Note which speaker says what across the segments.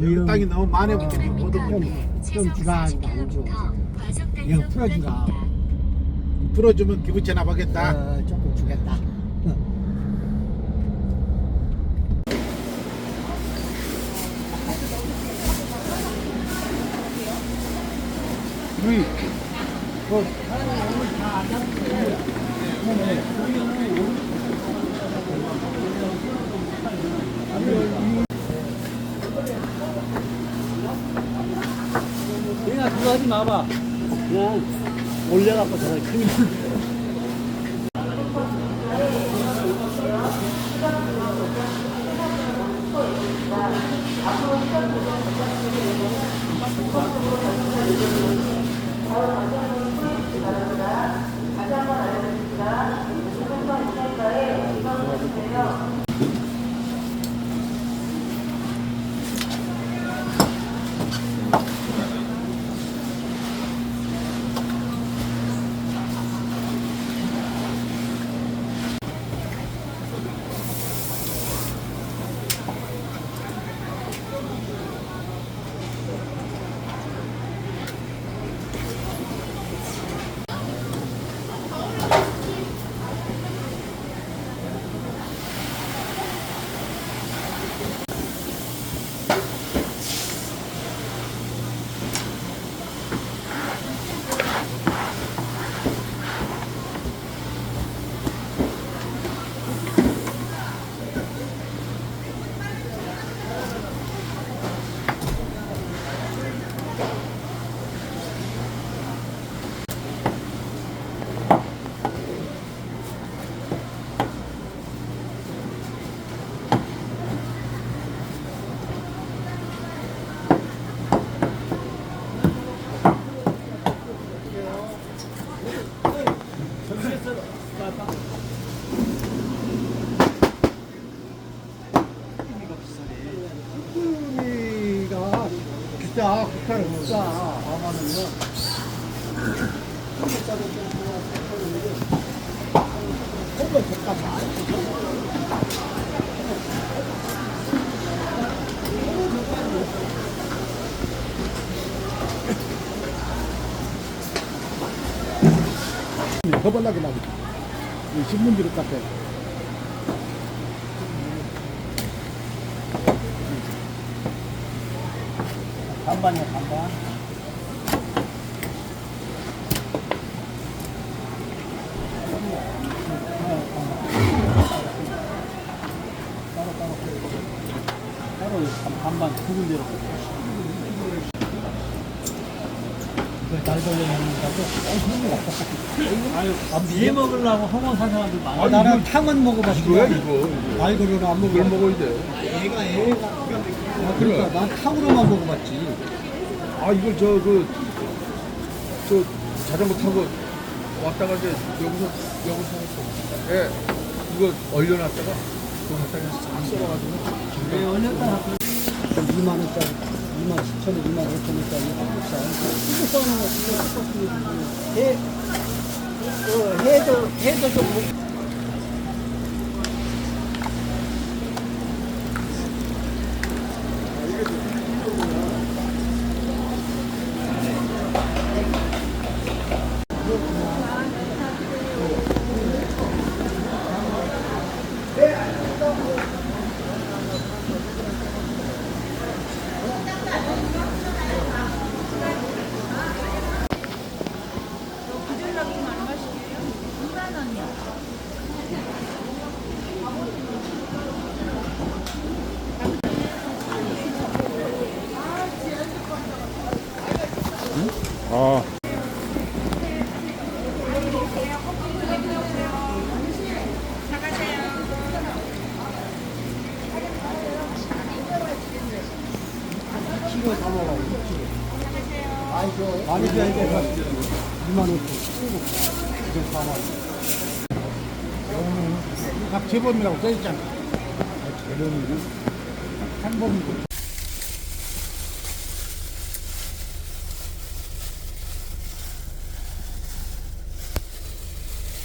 Speaker 1: 여기 땅이 너무 많이
Speaker 2: 좀,
Speaker 1: 붙이니 못 얻어.
Speaker 2: 좀안 줘. 이거 풀어주라.
Speaker 1: 풀어주면 기분 전압하겠다.
Speaker 2: 어, 조금 주겠다.
Speaker 3: 하지 마봐. 그냥 올려갖고 저렇게 크게.
Speaker 2: 품이가 비싸. 국화는 비싸. 4만 원이면. 한번 잠깐만. 더 번나게 나고. 이 신문지를 카페
Speaker 3: 반반이야, 반반. 따로 반- 반반 두 군데로. 날 돌려먹는다고? 아유, 비 먹으려고 허원 산 사람들 많아.
Speaker 2: 아, 나는 탕은 먹어봤어.
Speaker 1: 이거야 이거.
Speaker 2: 말고는 안
Speaker 1: 이걸
Speaker 2: 먹어.
Speaker 1: 먹어야 돼.
Speaker 2: 얘가 얘가. 아, 그러니까 난 탕으로만 먹어봤지.
Speaker 1: 아 이걸 저 그 저 자전거 타고 왔다가 이제 여기서 여기서 예 이거 얼려놨다가 또 갖다가 싹 썰어가지고
Speaker 3: 왜 올렸다
Speaker 2: 2만 원짜리, 2만 7천 원, 2만 5천 원짜리 한국산. 이거 써는 거 이거 해, 어, 해도 해도 좀 먹-
Speaker 4: 부들럭이면 얼마씩이에요? 2만 원이요.
Speaker 1: 아
Speaker 2: 키로 다 먹어. 키로. 많이 줘야 돼. 2만 5천. 이거 4만 원.
Speaker 1: 각 재범이라고 써있잖아.
Speaker 2: 재료는 한 번.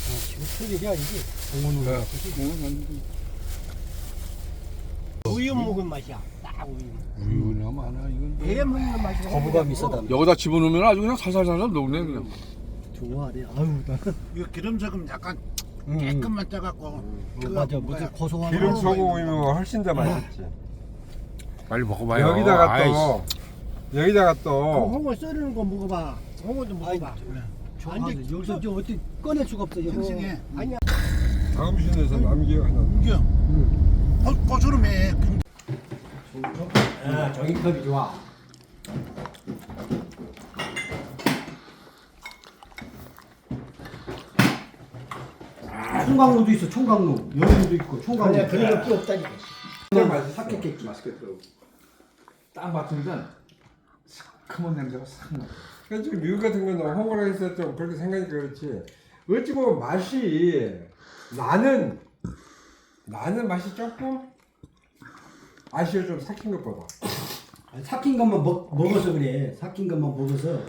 Speaker 2: 아, 지금 틀리냐 이게? 공원으로.
Speaker 1: 네.
Speaker 2: 우유 먹은 맛이야. 딱
Speaker 1: 우유나 많아 이건.
Speaker 2: 애 먹는 맛이 거부감이 있어.
Speaker 1: 여기다 집어넣으면 아주 그냥 살살살살 녹네 그냥.
Speaker 2: 좋아하네. 아유, 나.
Speaker 5: 이거 기름소금 약간 깨끗만 짜갖고 그거
Speaker 2: 맞아, 무슨. 고소한
Speaker 6: 기름
Speaker 2: 거.
Speaker 6: 소금이면 훨씬 더 맛있지.
Speaker 1: 빨리 먹어봐요.
Speaker 6: 여기다가
Speaker 1: 아이씨.
Speaker 6: 또 여기다가
Speaker 5: 그
Speaker 6: 또
Speaker 5: 홍어 썰는 거 먹어봐. 홍어도 먹어봐.
Speaker 2: 좋아하네. 여기서 저 어떻게 꺼낼 수가 없어. 이거.
Speaker 5: 싱싱해. 아니야.
Speaker 6: 다음 시즌에서 남기가 하나.
Speaker 5: 이겨. 어, 고소름해.
Speaker 2: 아, 저기 컵이 좋아. 총각로도 있어, 총각로. 여기도 있고, 총각로. 아니야, 그런 거 없다니까.
Speaker 6: 진짜 맛있어.
Speaker 2: 샀겠겠지.
Speaker 1: 맛있겠더라고. 땅 맡으니까 시커먼 냄새가 싹 나.
Speaker 6: 그러니까 지금 미국 같은 건 홍어라 해서 좀 그렇게 생각하니까 그렇지. 어찌 보면 맛이 나는 나는 맛이 조금 아쉬워 좀 삭힌 것보다.
Speaker 2: 삭힌 것만 먹, 먹어서 그래. 삭힌 것만 먹어서